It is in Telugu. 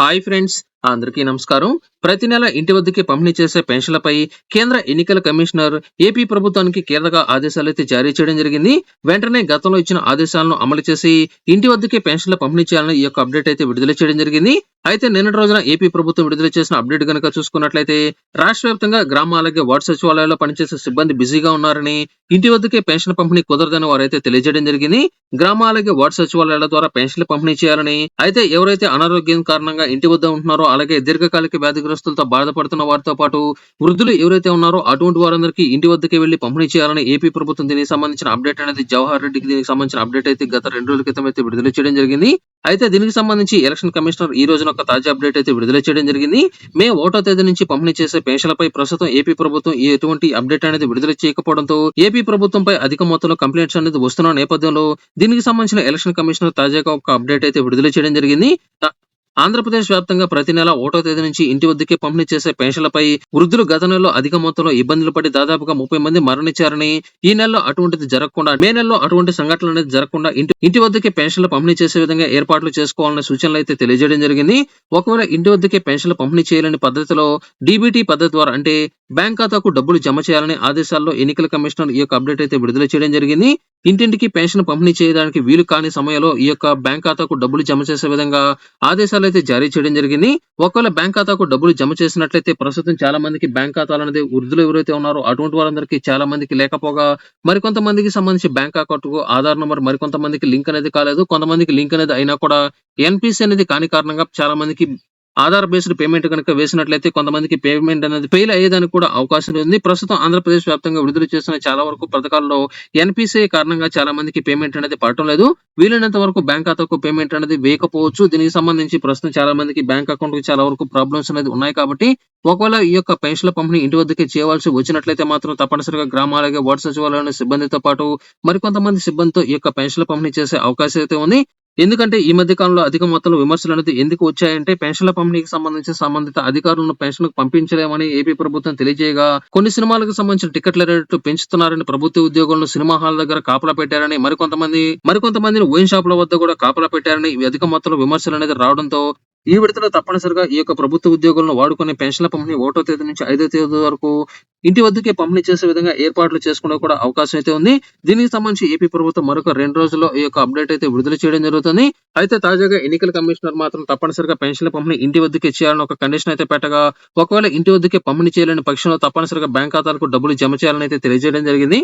హాయ్ ఫ్రెండ్స్ అందరికీ నమస్కారం. ప్రతి నెల ఇంటి వద్దకి పంపిణీ చేసే పెన్షన్లపై కేంద్ర ఎన్నికల కమిషనర్ ఏపీ ప్రభుత్వానికి కీలక ఆదేశాలు అయితే జారీ చేయడం జరిగింది. వెంటనే గతంలో ఇచ్చిన ఆదేశాలను అమలు చేసి ఇంటి వద్దకే పెన్షన్ల పంపిణీ చేయాలని ఈ యొక్క అప్డేట్ అయితే విడుదల చేయడం జరిగింది. అయితే నిన్నటి రోజున ఏపీ ప్రభుత్వం విడుదల చేసిన అప్డేట్ కనుక చూసుకున్నట్లయితే రాష్ట్ర వ్యాప్తంగా గ్రామ అలాగే వార్డు సచివాలయాల్లో పనిచేసే సిబ్బంది బిజీగా ఉన్నారని ఇంటి వద్దకే పెన్షన్ పంపిణీ కుదరదని వారైతే తెలియజేయడం జరిగింది. గ్రామ అలాగే వార్డు సచివాలయాల ద్వారా పెన్షన్లు పంపిణీ చేయాలని అయితే ఎవరైతే అనారోగ్యం కారణంగా ఇంటి వద్ద ఉంటున్నారో అలాగే దీర్ఘకాలిక వ్యాధిగ్రస్తులతో బాధపడుతున్న వారితో పాటు వృద్ధులు ఎవరైతే ఉన్నారో అటువంటి వారందరికీ ఇంటి వద్దకే వెళ్ళి పంపిణీ చేయాలని ఏపీ ప్రభుత్వం దీనికి సంబంధించిన అప్డేట్ అనేది జవహర్ రెడ్డికి దీనికి సంబంధించిన అప్డేట్ అయితే గత రెండు రోజుల క్రితం అయితే విడుదల చేయడం జరిగింది. అయితే దీనికి సంబంధించి ఎలక్షన్ కమిషనర్ ఈ రోజున ఒక తాజా అప్డేట్ అయితే విడుదల చేయడం జరిగింది. మే ఒకటో తేదీ నుంచి పంపిణీ చేసే పెన్షన్లపై ప్రస్తుతం ఏపీ ప్రభుత్వం ఎటువంటి అప్డేట్ అనేది విడుదల చేయకపోవడంతో ఏపీ ప్రభుత్వంపై అధిక మొత్తంలో కంప్లైంట్స్ అనేది వస్తున్న నేపథ్యంలో దీనికి సంబంధించిన ఎలక్షన్ కమిషనర్ తాజాగా ఒక అప్డేట్ అయితే విడుదల చేయడం జరిగింది. ఆంధ్రప్రదేశ్ వ్యాప్తంగా ప్రతి నెల ఒకటో తేదీ నుంచి ఇంటి వద్దకే పంపిణీ చేసే పెన్షన్లపై వృద్ధులు గత నెలలో అధిక మొత్తంలో ఇబ్బందులు పడి దాదాపుగా ముప్పై మంది మరణించారని ఈ నెలలో అటువంటిది జరగకుండా మే నెలలో అటువంటి సంఘటనలు అనేది జరగకుండా ఇంటి ఇంటి వద్దకే పెన్షన్లు పంపిణీ చేసే విధంగా ఏర్పాట్లు చేసుకోవాలనే సూచనలు అయితే తెలియజేయడం జరిగింది. ఒకవేళ ఇంటి వద్దకే పెన్షన్లు పంపిణీ చేయాలని పద్ధతిలో డీబీటీ పద్ధతి ద్వారా అంటే బ్యాంక్ ఖాతాకు డబ్బులు జమ చేయాలని ఆదేశాల్లో ఎన్నికల కమిషనర్ ఈ యొక్క అప్డేట్ అయితే విడుదల చేయడం జరిగింది. ఇంటింటికి పెన్షన్ పంపిణీ చేయడానికి వీలు కాని సమయంలో ఈ యొక్క బ్యాంక్ ఖాతాకు డబ్బులు జమ చేసే విధంగా ఆదేశాలు అయితే జారీ చేయడం జరిగింది. ఒకవేళ బ్యాంక్ ఖాతాకు డబ్బులు జమ చేసినట్లయితే ప్రస్తుతం చాలా మందికి బ్యాంక్ ఖాతాలు అనేది వృద్ధులు ఎవరైతే ఉన్నారో అటువంటి వారందరికీ చాలా మందికి లేకపోగా మరికొంతమందికి సంబంధించి బ్యాంక్ అకౌంట్కు ఆధార్ నెంబర్ మరికొంతమందికి లింక్ అనేది కాలేదు. కొంతమందికి లింక్ అనేది అయినా కూడా ఎన్పిసి అనేది కాని కారణంగా చాలా మందికి ఆధార్ బేస్డ్ పేమెంట్ కనుక వేసినట్లయితే కొంతమందికి పేమెంట్ అనేది ఫెయిల్ అయ్యేదానికి కూడా అవకాశం ఉంది. ప్రస్తుతం ఆంధ్రప్రదేశ్ వ్యాప్తంగా విడుదల చేసిన చాలా వరకు పథకాల్లో ఎన్పిసిఐ కారణంగా చాలా మందికి పేమెంట్ అనేది పడటం లేదు. వీలైనంత వరకు బ్యాంక్ ఖాతాకు పేమెంట్ అనేది వేయకపోవచ్చు. దీనికి సంబంధించి ప్రస్తుతం చాలా మందికి బ్యాంక్ అకౌంట్కి చాలా వరకు ప్రాబ్లమ్స్ అనేది ఉన్నాయి కాబట్టి ఒకవేళ ఈ యొక్క పెన్షన్ల పంపిణీ ఇంటి వద్దకే చేయవలసి వచ్చినట్లయితే మాత్రం తప్పనిసరిగా గ్రామాలకే వార్డు సచివాలయంలో సిబ్బందితో పాటు మరికొంతమంది సిబ్బందితో ఈ యొక్క పెన్షన్ల పంపిణీ చేసే అవకాశం అయితే ఉంది. ఎందుకంటే ఈ మధ్య కాలంలో అధిక మొత్తంలో విమర్శలు అనేది ఎందుకు వచ్చాయంటే పెన్షన్ల పంపిణీకి సంబంధించిన సంబంధిత అధికారులను పెన్షన్ పంపించలేమని ఏపీ ప్రభుత్వం తెలియజేయగా కొన్ని సినిమాలకు సంబంధించిన టికెట్ల రేట్లు పెంచుతున్నారని ప్రభుత్వ ఉద్యోగులను సినిమా హాల్ దగ్గర కాపలా పెట్టారని మరికొంతమంది మరికొంతమందిని ఓయిన్ షాపుల వద్ద కూడా కాపలా పెట్టారని అధిక మొత్తంలో విమర్శలు అనేది రావడంతో ఈ విడతలో తప్పనిసరిగా ఈ యొక్క ప్రభుత్వ ఉద్యోగులను వాడుకునే పెన్షన్ల పంపిణీ ఒకటో తేదీ నుంచి ఐదో తేదీ వరకు ఇంటి వద్దకే పంపిణీ చేసే విధంగా ఏర్పాట్లు చేసుకునే కూడా అవకాశం అయితే ఉంది. దీనికి సంబంధించి ఏపీ ప్రభుత్వం మరొక రెండు రోజుల్లో ఈ యొక్క అప్డేట్ అయితే విడుదల చేయడం జరుగుతుంది. అయితే తాజాగా ఎన్నికల కమిషనర్ మాత్రం తప్పనిసరిగా పెన్షన్ల పంపిణీ ఇంటి వద్దకే చేయాలని ఒక కండిషన్ అయితే పెట్టగా ఒకవేళ ఇంటి వద్దకే పంపిణీ చేయలేని పక్షంలో తప్పనిసరిగా బ్యాంక్ ఖాతాలకు డబ్బులు జమ చేయాలని అయితే తెలియజేయడం జరిగింది.